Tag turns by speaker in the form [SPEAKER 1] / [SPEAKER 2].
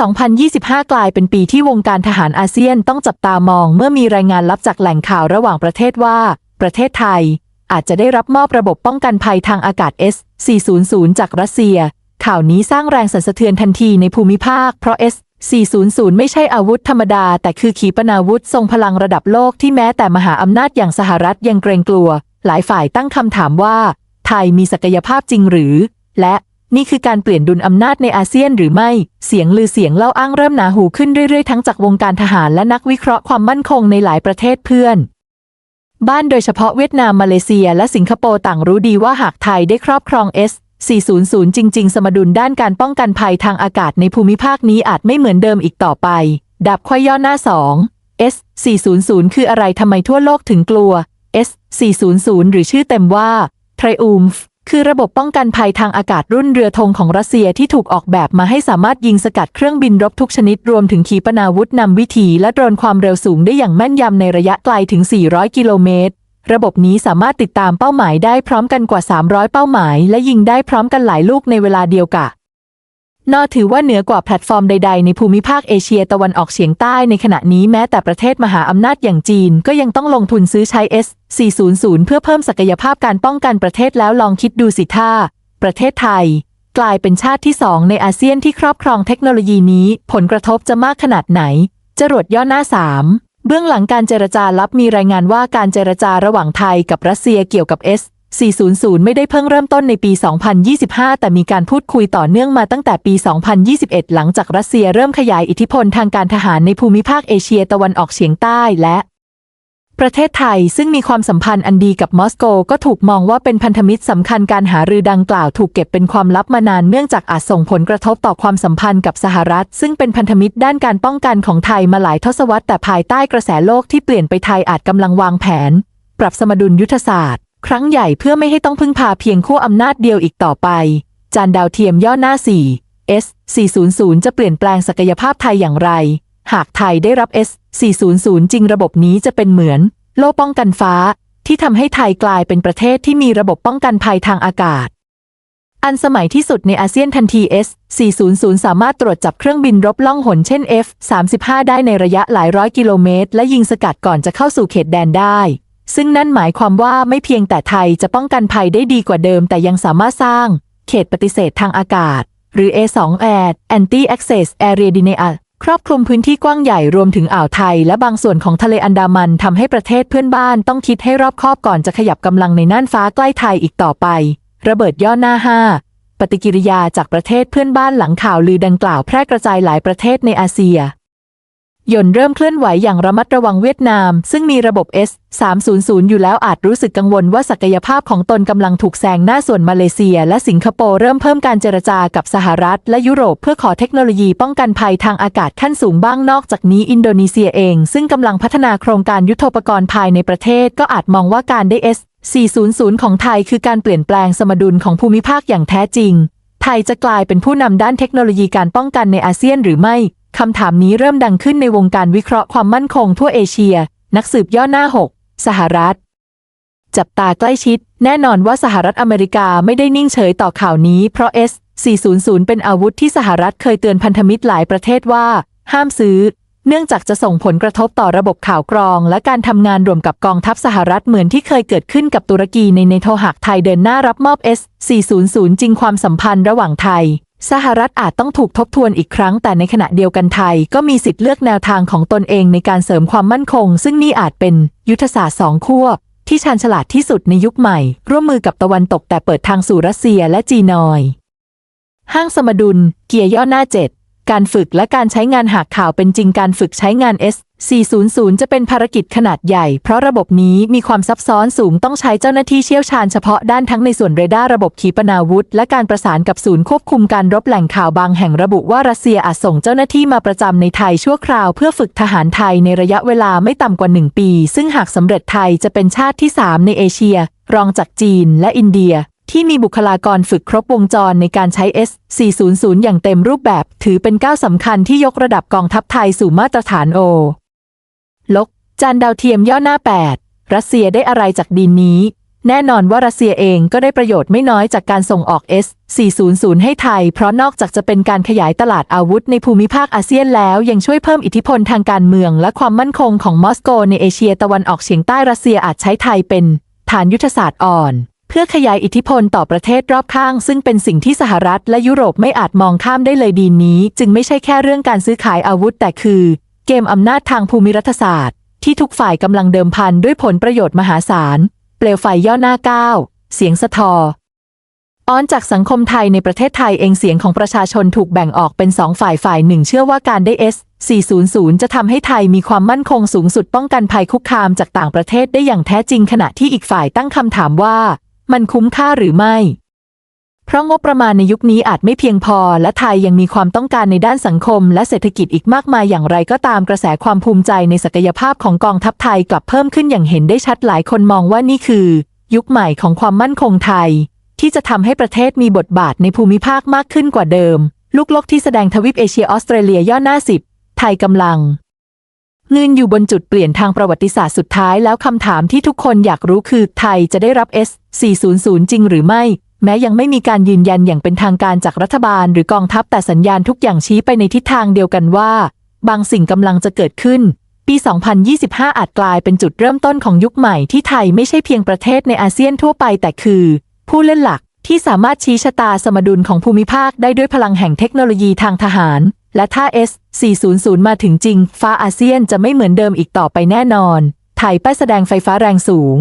[SPEAKER 1] 2025 กลายเป็นปีที่วงการทหารอาเซียนต้องจับตามอง เมื่อมีรายงานลับจากแหล่งข่าวระหว่างประเทศว่า ประเทศไทย อาจจะได้รับมอบระบบป้องกันภัยทางอากาศ S-400 จากรัสเซีย ข่าวนี้สร้างแรงสั่นสะเทือนทันทีในภูมิภาค เพราะ S-400 ไม่ใช่อาวุธธรรมดา แต่คือขีปนาวุธทรงพลังระดับโลกที่แม้แต่มหาอำนาจอย่างสหรัฐยังเกรงกลัว หลายฝ่ายตั้งคำถามว่า ไทยมีศักยภาพจริงหรือ และ นี่คือการเปลี่ยนดุลอำนาจในอาเซียนหรือไม่ เสียงลือเสียงเล่าอ้างเริ่มหนาหูขึ้นเรื่อยๆ ทั้งจากวงการทหารและนักวิเคราะห์ความมั่นคงในหลายประเทศเพื่อน บ้านโดยเฉพาะเวียดนามมาเลเซีย และสิงคโปร์ต่างรู้ดีว่าหากไทยได้ครอบครอง S 400 จริง ๆ สมดุลด้านการป้องกันภัยทางอากาศในภูมิภาคนี้อาจไม่เหมือนเดิมอีกต่อไป ดับควายย่อหน้า 2 S 400คืออะไรทำไมทั่วโลกถึงกลัว S 400หรือชื่อเต็มว่า Triumph คือระบบป้องกันภัยทางอากาศรุ่นเรือธงของรัสเซียที่ถูกออกแบบมาให้สามารถยิงสกัดเครื่องบินรบทุกชนิดรวมถึงขีปนาวุธนำวิถีและโดรนความเร็วสูงได้อย่างแม่นยำในระยะไกลถึง 400 กิโลเมตร ระบบนี้สามารถติดตามเป้าหมายได้พร้อมกันกว่า 300 เป้าหมาย และยิงได้พร้อมกันหลายลูกในเวลาเดียวกัน นอถือว่าเหนือกว่าแพลตฟอร์มใดๆ ในภูมิภาคเอเชียตะวันออกเฉียงใต้ในขณะนี้แม้แต่ประเทศมหาอำนาจอย่างจีน ก็ยังต้องลงทุนซื้อใช้ S400 เพื่อเพิ่มศักยภาพการป้องกันประเทศแล้วลองคิดดูสิท่า ประเทศไทย กลายเป็นชาติที่สองในอาเซียนที่ครอบครองเทคโนโลยีนี้ ผลกระทบจะมากขนาดไหน จรวดย่อหน้า3เบื้องหลังการเจรจาลับมีรายงานว่าการเจรจาระหว่างไทยกับรัสเซียเกี่ยวกับ S 400 ไม่ได้เพิ่งเริ่มต้นในปี 2025 แต่มีการพูดคุยต่อเนื่องมาตั้งแต่ปี 2021 หลังจากรัสเซียเริ่มขยายอิทธิพลทางการทหารในภูมิภาคเอเชียตะวันออกเฉียงใต้และ ประเทศไทยซึ่งมีความสัมพันธ์อันดีกับมอสโกก็ถูกมองว่าเป็นพันธมิตรสำคัญการหารือดังกล่าวถูกเก็บเป็นความลับมานานเนื่องจากอาจส่งผลกระทบต่อความสัมพันธ์กับสหรัฐ ซึ่งเป็นพันธมิตรด้านการป้องกันของไทยมาหลายทศวรรษแต่ภายใต้กระแสโลกที่เปลี่ยนไปไทยอาจกำลังวางแผน ปรับสมดุลยุทธศาสตร์ ครั้งใหญ่เพื่อไม่ให้ต้องพึ่งพาเพียงขั้วอำนาจเดียวอีกต่อไป จานดาวเทียมย่อหน้า 4 S 400 จะเปลี่ยนแปลงศักยภาพไทยอย่างไร หากไทยได้รับ S 400 จริงระบบนี้จะเป็นเหมือน โล่ป้องกันฟ้า ที่ทำให้ไทยกลายเป็นประเทศที่มีระบบป้องกันภัยทางอากาศ อันสมัยที่สุดในอาเซียนทันที S 400 สามารถตรวจจับเครื่องบินรบล่องหนเช่น F 35ได้ในระยะหลายร้อยกิโลเมตร และยิงสกัดก่อนจะเข้าสู่เขตแดนได้ ซึ่งนั่นหมายความว่าไม่เพียงแต่ไทยจะป้องกันภัยได้ดีกว่าเดิม แต่ยังสามารถสร้าง เขตปฏิเสธทางอากาศ หรือ A2 Air Anti Access Area Denial ครอบคลุมพื้นที่กว้างใหญ่รวมถึงอ่าวไทย และบางส่วนของทะเลอันดามันทำให้ประเทศเพื่อนบ้านต้องคิดให้รอบคอบก่อนจะขยับกำลังในน่านฟ้าใกล้ไทยอีกต่อไป ระเบิดย่อหน้า5ปฏิกิริยาจากประเทศเพื่อนบ้านหลังข่าวลือดังกล่าวแพร่กระจายหลายประเทศในอาเซีย หยนเริ่มเคลื่อนไหวอย่างระมัดระวังเวียดนาม ซึ่งมีระบบ S 300อยู่แล้วอาจรู้สึกกังวลว่าศักยภาพของตนกำลังถูกแซงหน้าส่วนมาเลเซีย และสิงคโปร์เริ่มเพิ่มการเจรจากับสหรัฐ และยุโรปเพื่อขอเทคโนโลยีป้องกันภัยทางอากาศขั้นสูงบ้างนอกจากนี้อินโดนีเซียเอง ซึ่งกำลังพัฒนาโครงการยุทโธปกรณ์ภายในประเทศ ก็อาจมองว่าการได้ S 400 ของไทยคือการเปลี่ยนแปลงสมดุลของภูมิภาคอย่างแท้จริง ไทยจะกลายเป็นผู้นำด้านเทคโนโลยีการป้องกันในอาเซียนหรือไม่ คำถามนี้เริ่มดังขึ้นในวงการวิเคราะห์ความมั่นคงทั่วเอเชีย นักสืบย่อหน้า 6 สหรัฐ จับตาใกล้ชิด แน่นอนว่าสหรัฐอเมริกาไม่ได้นิ่งเฉยต่อข่าวนี้เพราะ S 400 เป็นอาวุธที่สหรัฐเคยเตือนพันธมิตรหลายประเทศว่า ห้ามซื้อ เนื่องจากจะส่งผลกระทบต่อระบบข่าวกรอง และการทำงานรวมกับกองทัพสหรัฐเหมือนที่เคยเกิดขึ้นกับตุรกีในเนโธหากไทยเดินหน้ารับมอบ S 400 จริงความสัมพันธ์ระหว่างไทย สหรัฐอาจต้องถูกทบทวนอีกครั้งแต่ในขณะเดียวกันไทยก็มีสิทธิ์เลือกแนวทางของตนเองในการเสริมความมั่นคง ซึ่งนี่อาจเป็นยุทธศาสตร์สองขั้วที่ชาญฉลาดที่สุดในยุคใหม่ ร่วมมือกับตะวันตกแต่เปิดทางสู่รัสเซียและจีนอย ห้างสมดุล เกียร์ย่อหน้าเจ็ด การฝึกและการใช้งานหากข่าวเป็นจริงการฝึกใช้งาน S 400 จะเป็นภารกิจขนาดใหญ่ เพราะระบบนี้มีความซับซ้อนสูงต้องใช้เจ้าหน้าที่เชี่ยวชาญเฉพาะด้านทั้งในส่วนเรดาร์ระบบขีปนาวุธ และการประสานกับศูนย์ควบคุมการรบแหล่งข่าวบางแห่งระบุว่ารัสเซียอาจส่งเจ้าหน้าที่มาประจำในไทยชั่วคราวเพื่อฝึกทหารไทยในระยะเวลาไม่ต่ำกว่า 1 ปี ซึ่งหากสำเร็จไทยจะเป็นชาติที่ 3 ในเอเชีย รองจากจีนและอินเดีย ที่มีบุคลากรฝึกครบวงจรในการใช้ S 400 อย่างเต็มรูปแบบ ถือเป็นก้าวสำคัญที่ยกระดับกองทัพไทยสู่มาตรฐานโอลกจานดาวเทียมย่อหน้า 8 รัสเซียได้อะไรจากดินนี้ แน่นอนว่ารัสเซียเองก็ได้ประโยชน์ไม่น้อยจากการส่งออก S-400 ให้ไทย เพราะนอกจากจะเป็นการขยายตลาดอาวุธในภูมิภาคอาเซียนแล้ว ยังช่วยเพิ่มอิทธิพลทางการเมือง และความมั่นคงของมอสโกในเอเชียตะวันออกเฉียงใต้รัสเซียอาจใช้ไทยเป็น ฐานยุทธศาสตร์อ่อน เพื่อขยายอิทธิพลต่อประเทศรอบข้าง ซึ่งเป็นสิ่งที่สหรัฐและยุโรปไม่อาจมองข้ามได้เลยดีนี้ จึงไม่ใช่แค่เรื่องการซื้อขายอาวุธ แต่คือ เกมอำนาจทางภูมิรัฐศาสตร์ ที่ทุกฝ่ายกำลังเดิมพันด้วยผลประโยชน์มหาศาล เปลวไฟย่อหน้าก้าวเสียงสะทออ้อนจากสังคมไทยในประเทศไทยเองเสียงของประชาชนถูกแบ่งออกเป็นสองฝ่ายฝ่ายหนึ่งเชื่อว่าการได้ S 400 จะทำให้ไทยมีความมั่นคงสูงสุดป้องกันภัยคุกคามจากต่างประเทศได้อย่างแท้จริงขณะที่อีกฝ่ายตั้งคำถามว่า มันคุ้มค่าหรือไม่ เพราะงบประมาณในยุคนี้อาจไม่เพียงพอ และไทยยังมีความต้องการในด้านสังคม และเศรษฐกิจอีกมากมายอย่างไรก็ตามกระแสความภูมิใจในศักยภาพของกองทัพไทยกลับเพิ่มขึ้นอย่างเห็นได้ชัดหลายคนมองว่านี่คือ ยุคใหม่ของความมั่นคงไทย ที่จะทำให้ประเทศมีบทบาทในภูมิภาคมากขึ้นกว่าเดิม ลูกโลกที่แสดงทวีปเอเชียออสเตรเลียย่อหน้าสิบไทยกำลัง เงินอยู่บนจุดเปลี่ยนทางประวัติศาสตร์สุดท้ายแล้วคำถามที่ทุกคนอยากรู้คือไทยจะได้รับ S 400จริงหรือไม่ แม้ยังไม่มีการยืนยันอย่างเป็นทางการจากรัฐบาลหรือกองทัพแต่สัญญาณทุกอย่างชี้ไปในทิศทางเดียวกันว่า บางสิ่งกำลังจะเกิดขึ้น ปี 2025 อาจกลายเป็นจุดเริ่มต้นของยุคใหม่ที่ไทยไม่ใช่เพียงประเทศในอาเซียนทั่วไปแต่คือ ผู้เล่นหลักที่สามารถชี้ชะตาสมดุลของภูมิภาคได้ด้วยพลังแห่งเทคโนโลยีทางทหาร และถ้า S 400 มาถึงจริง ฟ้าอาเซียนจะไม่เหมือนเดิมอีกต่อไปแน่นอน ไทยป้ายแสดงไฟฟ้าแรงสูง